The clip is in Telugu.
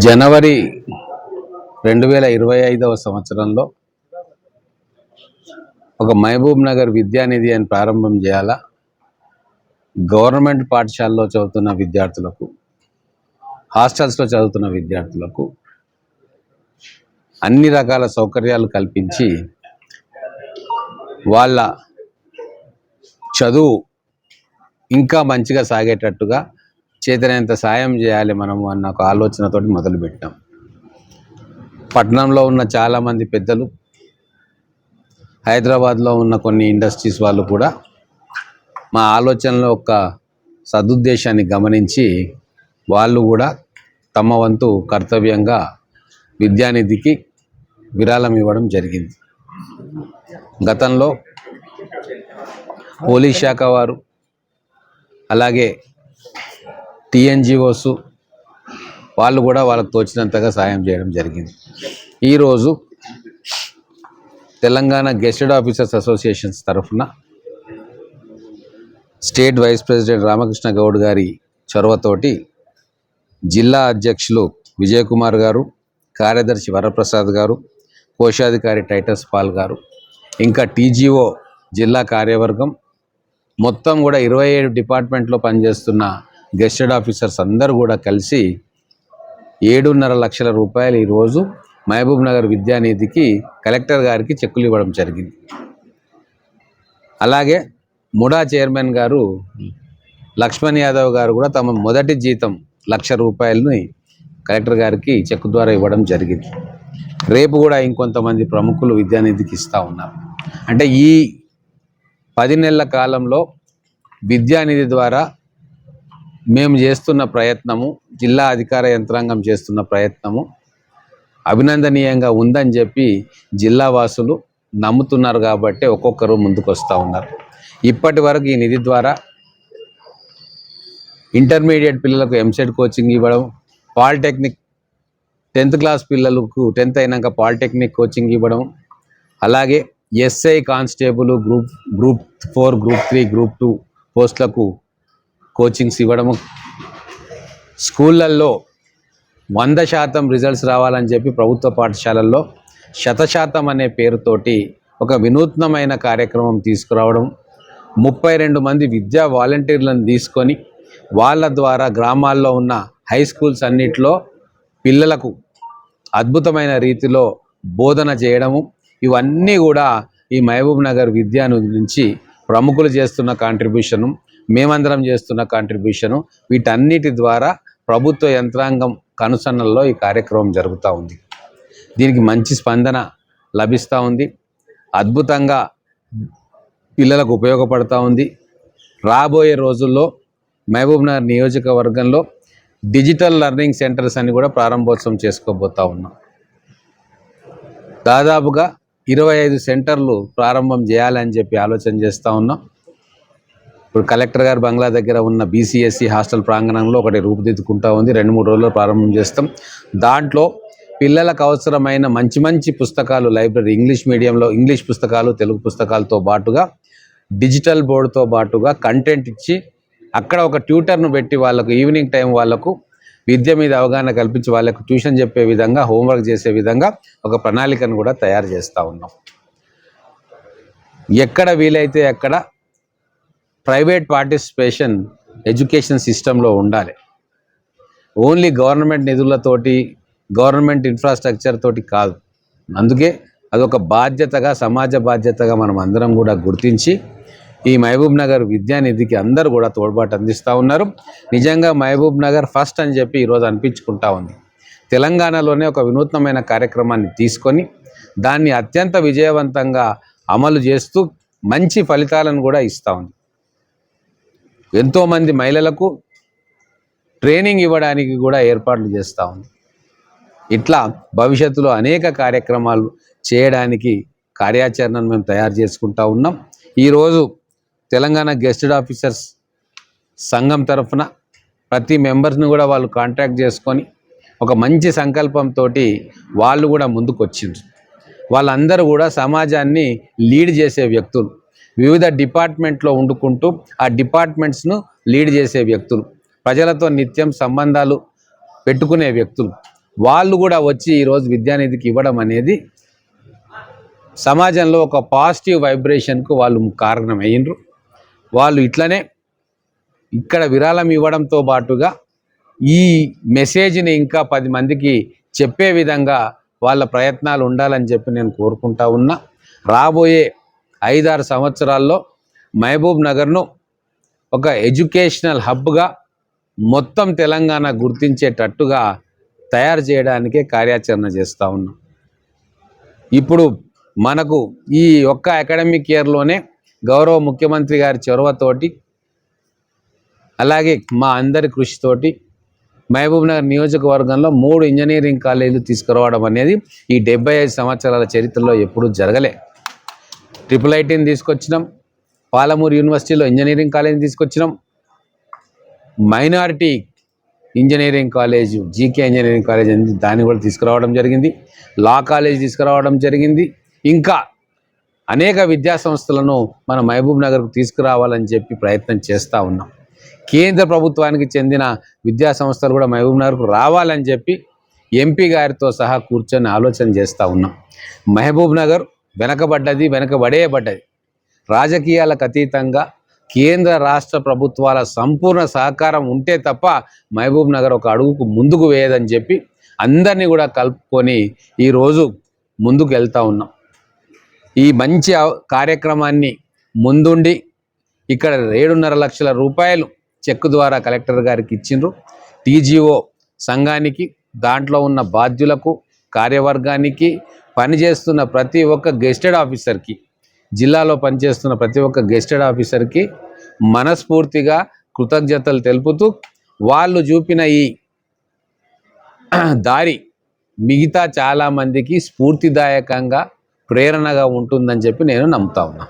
జనవరి రెండు వేల ఇరవై ఐదవ సంవత్సరంలో ఒక మహబూబ్ నగర్ విద్యానిధి అని ప్రారంభం చేయాలా? గవర్నమెంట్ పాఠశాలలో చదువుతున్న విద్యార్థులకు హాస్టల్స్లో చదువుతున్న విద్యార్థులకు అన్ని రకాల సౌకర్యాలు కల్పించి వాళ్ళ చదువు ఇంకా మంచిగా సాగేటట్టుగా చేతనైనంత సాయం చేయాలి మనము అన్న ఒక ఆలోచనతోటి మొదలుపెట్టాం. పట్టణంలో ఉన్న చాలామంది పెద్దలు హైదరాబాద్లో ఉన్న కొన్ని ఇండస్ట్రీస్ వాళ్ళు కూడా మా ఆలోచనలో ఒక సదుద్దేశాన్ని గమనించి వాళ్ళు కూడా తమ వంతు కర్తవ్యంగా విద్యానిధికి విరాళం ఇవ్వడం జరిగింది. గతంలో పోలీస్ శాఖ వారు అలాగే టిఎన్జిఓస్ వాళ్ళు కూడా వాళ్ళకు తోచినంతగా సాయం చేయడం జరిగింది. ఈరోజు తెలంగాణ గెస్టెడ్ ఆఫీసర్స్ అసోసియేషన్స్ తరఫున state vice president Ramakrishna Goud గారి చొరవతోటి జిల్లా అధ్యక్షులు విజయకుమార్ గారు కార్యదర్శి వరప్రసాద్ గారు కోశాధికారి టైటస్ పాల్ గారు ఇంకా టీజీఓ జిల్లా కార్యవర్గం మొత్తం కూడా ఇరవై ఏడు డిపార్ట్మెంట్లో పనిచేస్తున్న గెస్టెడ్ ఆఫీసర్స్ అందరూ కూడా కలిసి ఏడున్నర లక్షల రూపాయలు ఈరోజు మహబూబ్ నగర్ విద్యానిధికి కలెక్టర్ గారికి చెక్కులు ఇవ్వడం జరిగింది. అలాగే ముడా చైర్మన్ గారు లక్ష్మణ్ యాదవ్ గారు కూడా తమ మొదటి జీతం లక్ష రూపాయలని కలెక్టర్ గారికి చెక్ ద్వారా ఇవ్వడం జరిగింది. రేపు కూడా ఇంకొంతమంది ప్రముఖులు విద్యానిధికి ఇస్తూ ఉన్నారు. అంటే ఈ పది నెలల కాలంలో విద్యానిధి ద్వారా మేము చేస్తున్న ప్రయత్నము జిల్లా అధికార యంత్రాంగం చేస్తున్న ప్రయత్నము అభినందనీయంగా ఉందని చెప్పి జిల్లా వాసులు నమ్ముతున్నారు కాబట్టి ఒక్కొక్కరు ముందుకు వస్తూ ఉన్నారు. ఇప్పటి వరకు ఈ నిధి ద్వారా ఇంటర్మీడియట్ పిల్లలకు ఎంసెట్ కోచింగ్ ఇవ్వడం పాలిటెక్నిక్ టెన్త్ క్లాస్ పిల్లలకు టెన్త్ అయినాక పాలిటెక్నిక్ కోచింగ్ ఇవ్వడం అలాగే SI constable group group four group three group two పోస్టులకు కోచింగ్స్ ఇవ్వడము. స్కూళ్ళల్లో వంద శాతం రిజల్ట్స్ రావాలని చెప్పి ప్రభుత్వ పాఠశాలల్లో శతశాతం అనే పేరుతోటి ఒక వినూత్నమైన కార్యక్రమం తీసుకురావడం. ముప్పై రెండు మంది విద్యా వాలంటీర్లను తీసుకొని వాళ్ళ ద్వారా గ్రామాల్లో ఉన్న హై స్కూల్స్ అన్నిట్లో పిల్లలకు అద్భుతమైన రీతిలో బోధన చేయడము. ఇవన్నీ కూడా ఈ మహబూబ్ నగర్ విద్యాను నుంచి ప్రముఖులు చేస్తున్న కాంట్రిబ్యూషను మేమందరం చేస్తున్న కాంట్రిబ్యూషను వీటన్నిటి ద్వారా ప్రభుత్వ యంత్రాంగం కనుసన్నల్లో ఈ కార్యక్రమం జరుగుతూ ఉంది. దీనికి మంచి స్పందన లభిస్తూ ఉంది. అద్భుతంగా పిల్లలకు ఉపయోగపడుతూ ఉంది. రాబోయే రోజుల్లో మహబూబ్నగర్ నియోజకవర్గంలో డిజిటల్ లెర్నింగ్ సెంటర్స్ అని కూడా ప్రారంభోత్సవం చేసుకోబోతా ఉన్నాం. దాదాపుగా ఇరవై ఐదు సెంటర్లు ప్రారంభం చేయాలని చెప్పి ఆలోచన చేస్తూ ఉన్నాం. ఇప్పుడు కలెక్టర్ గారు బంగ్లా దగ్గర ఉన్న బీసీఎస్సీ హాస్టల్ ప్రాంగణంలో ఒకటి రూపుదిద్దుకుంటా ఉంది. రెండు మూడు రోజుల్లో ప్రారంభం చేస్తాం. దాంట్లో పిల్లలకు అవసరమైన మంచి మంచి పుస్తకాలు లైబ్రరీ ఇంగ్లీష్ మీడియంలో ఇంగ్లీష్ పుస్తకాలు తెలుగు పుస్తకాలతో పాటుగా డిజిటల్ బోర్డుతో పాటుగా కంటెంట్ ఇచ్చి అక్కడ ఒక ట్యూటర్ను పెట్టి వాళ్ళకు ఈవినింగ్ టైం వాళ్ళకు విద్య మీద అవగాహన కల్పించి వాళ్ళకు ట్యూషన్ చెప్పే విధంగా హోంవర్క్ చేసే విధంగా ఒక ప్రణాళికను కూడా తయారు చేస్తూ ఉన్నాం. ఎక్కడ వీలైతే అక్కడ ప్రైవేట్ పార్టిసిపేషన్ ఎడ్యుకేషన్ సిస్టంలో ఉండాలి. ఓన్లీ గవర్నమెంట్ నిధులతోటి గవర్నమెంట్ ఇన్ఫ్రాస్ట్రక్చర్ తోటి కాదు. అందుకే అదొక బాధ్యతగా సమాజ బాధ్యతగా మనం అందరం కూడా గుర్తించి ఈ మహబూబ్ నగర్ విద్యానిధికి అందరూ కూడా తోడ్పాటు అందిస్తూ ఉన్నారు. నిజంగా మహబూబ్ నగర్ ఫస్ట్ అని చెప్పి ఈరోజు అనిపించుకుంటా ఉంది. తెలంగాణలోనే ఒక వినూత్నమైన కార్యక్రమాన్ని తీసుకొని దాన్ని అత్యంత విజయవంతంగా అమలు చేస్తూ మంచి ఫలితాలను కూడా ఇస్తూ ఉంది. ఎంతోమంది మహిళలకు ట్రైనింగ్ ఇవ్వడానికి కూడా ఏర్పాట్లు చేస్తూ ఉంది. ఇట్లా భవిష్యత్తులో అనేక కార్యక్రమాలు చేయడానికి కార్యాచరణను మేము తయారు చేసుకుంటా ఉన్నాం. ఈరోజు తెలంగాణ గెస్టెడ్ ఆఫీసర్స్ సంఘం తరఫున ప్రతి మెంబర్స్ని కూడా వాళ్ళు కాంటాక్ట్ చేసుకొని ఒక మంచి సంకల్పంతో వాళ్ళు కూడా ముందుకు వచ్చిండ్రు వాళ్ళందరూ కూడా సమాజాన్ని లీడ్ చేసే వ్యక్తులు. వివిధ డిపార్ట్మెంట్లో వండుకుంటూ ఆ డిపార్ట్మెంట్స్ను లీడ్ చేసే వ్యక్తులు ప్రజలతో నిత్యం సంబంధాలు పెట్టుకునే వ్యక్తులు. వాళ్ళు కూడా వచ్చి ఈరోజు విద్యానిధికి ఇవ్వడం అనేది సమాజంలో ఒక పాజిటివ్ వైబ్రేషన్కు వాళ్ళు కారణం అయ్యిండ్రు వాళ్ళు ఇట్లనే ఇక్కడ విరాళం ఇవ్వడంతో పాటుగా ఈ మెసేజ్ని ఇంకా పది మందికి చెప్పే విధంగా వాళ్ళ ప్రయత్నాలు ఉండాలని చెప్పి నేను కోరుకుంటా ఉన్నా. రాబోయే ఐదారు సంవత్సరాల్లో మహబూబ్ నగర్ను ఒక ఎడ్యుకేషనల్ హబ్గా మొత్తం తెలంగాణ గుర్తించేటట్టుగా తయారు చేయడానికే కార్యాచరణ చేస్తూ ఉన్నాం. ఇప్పుడు మనకు ఈ ఒక్క అకాడమిక్ ఇయర్లోనే గౌరవ ముఖ్యమంత్రి గారి చొరవతోటి అలాగే మా అందరి కృషితోటి మహబూబ్ నగర్ నియోజకవర్గంలో మూడు ఇంజనీరింగ్ కాలేజీలు తీసుకురావడం అనేది ఈ డెబ్బై ఐదు సంవత్సరాల చరిత్రలో ఎప్పుడూ జరగలే. ట్రిపుల్ ఐటీని తీసుకొచ్చినాం. పాలమూరు యూనివర్సిటీలో ఇంజనీరింగ్ కాలేజ్ తీసుకొచ్చినాం. Minority engineering college GK engineering college అనేది దాన్ని కూడా తీసుకురావడం జరిగింది. లా కాలేజ్ తీసుకురావడం జరిగింది. ఇంకా అనేక విద్యా సంస్థలను మన మహబూబ్ నగర్కు తీసుకురావాలని చెప్పి ప్రయత్నం చేస్తూ ఉన్నాం. కేంద్ర ప్రభుత్వానికి చెందిన విద్యా సంస్థలు కూడా మహబూబ్ నగర్కు రావాలని చెప్పి ఎంపీ గారితో సహా కూర్చొని ఆలోచన చేస్తూ ఉన్నాం. మహబూబ్ నగర్ వెనకబడ్డది వెనకబడేయబడ్డది. రాజకీయాలకు అతీతంగా కేంద్ర రాష్ట్ర ప్రభుత్వాల సంపూర్ణ సహకారం ఉంటే తప్ప మహబూబ్ నగర్ ఒక అడుగుకు ముందుకు వేయదని చెప్పి అందరినీ కూడా కలుపుకొని ఈరోజు ముందుకు వెళ్తూ ఉన్నాం. ఈ మంచి కార్యక్రమాన్ని ముందుండి ఇక్కడ ఏడున్నర లక్షల రూపాయలు చెక్ ద్వారా కలెక్టర్ గారికి ఇచ్చిండ్రు. టీజీఓ సంఘానికి దాంట్లో ఉన్న బాధ్యులకు కార్యవర్గానికి పనిచేస్తున్న ప్రతి ఒక్క గెస్టెడ్ ఆఫీసర్కి జిల్లాలో పనిచేస్తున్న ప్రతి ఒక్క గెస్టెడ్ ఆఫీసర్కి మనస్ఫూర్తిగా కృతజ్ఞతలు తెలుపుతూ వాళ్ళు చూపిన ఈ దారి మిగతా చాలామందికి స్ఫూర్తిదాయకంగా ప్రేరణగా ఉంటుందని చెప్పి నేను నమ్ముతా ఉన్నా.